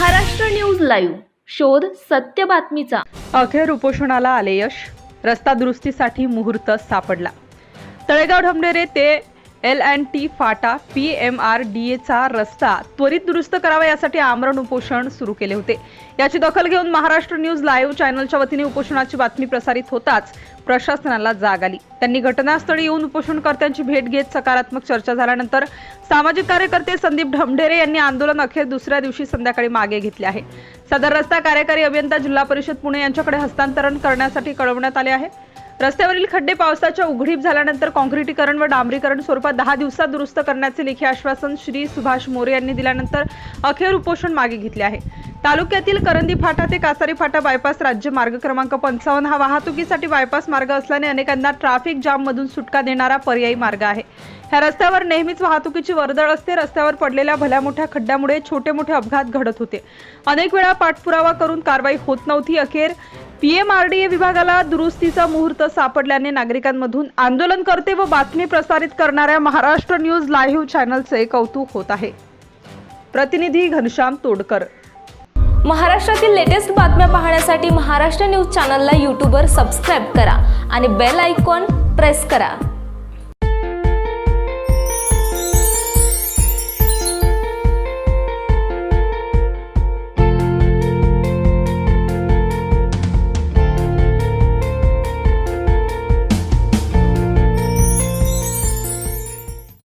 Maharashtra news live शोध सत्य बातमीचा. अखेर उपोषणाला आले यश रस्ता दुरुस्तीसाठी मुहूर्त सापडला. तळेगाव ढमढेरे ते एल अँड टी फाटा पी एम आर डी एचा रस्ता त्वरित दुरुस्त करावा यासाठी आमरण उपोषण सुरू केले होते. याची दखल घेऊन महाराष्ट्र न्यूज लाईव्ह चॅनलच्या वतीने उपोषणाची बातमी प्रसारित होताच प्रशासनाला जाग आली. त्यांनी घटनास्थळी येऊन उपोषणकर्त्यांची भेट घेत सकारात्मक चर्चा झाल्यानंतर सामाजिक कार्यकर्ते संदीप ढमढेरे यांनी आंदोलन अखेर दुसऱ्या दिवशी संध्याकाळी मागे घेतले आहे. सदर रस्ता कार्यकारी अभियंता जिल्हा परिषद पुणे यांच्याकडे हस्तांतरण करण्यासाठी कळवण्यात आले आहे. रस्त्यावरील खड्डे पावसाच्या उघडीप झाल्यानंतर काँक्रिटीकरण व डांबरीकरण स्वरूपात दहा दिवसात दुरुस्त करण्याचे लेखी आश्वासन श्री सुभाष मोरे यांनी दिल्यानंतर अखेर उपोषण मागे घेतले आहे. तालुक्यातील करंदी फाटा ते कासारी फाटा बायपास राज्य मार्ग क्रमांक पंचावन्न हा वाहतुकीसाठी बायपास मार्ग असल्याने अनेकांना ट्रॅफिक जाममधून सुटका देणारा पर्यायी मार्ग आहे. ह्या रस्त्यावर नेहमीच वाहतुकीची वर्दळ असते. रस्त्यावर पडलेल्या भल्या मोठ्या खड्ड्यामुळे छोटे मोठे अपघात घडत होते. अनेक वेळा पाठपुरावा करून कारवाई होत नव्हती. अखेर पीएमआरडीए विभागाला दुरुस्तीचा मुहूर्त सापडल्याने नागरिकांमधून आंदोलन करते व बातमी प्रसारित करणाऱ्या महाराष्ट्र न्यूज लाईव्ह चॅनलचे कौतुक होत आहे. प्रतिनिधी घनश्याम तोडकर. महाराष्ट्रातील लेटेस्ट बातम्या पाहण्यासाठी महाराष्ट्र न्यूज चॅनलला यूट्यूबवर सबस्क्राईब करा आणि बेल आयकॉन प्रेस करा.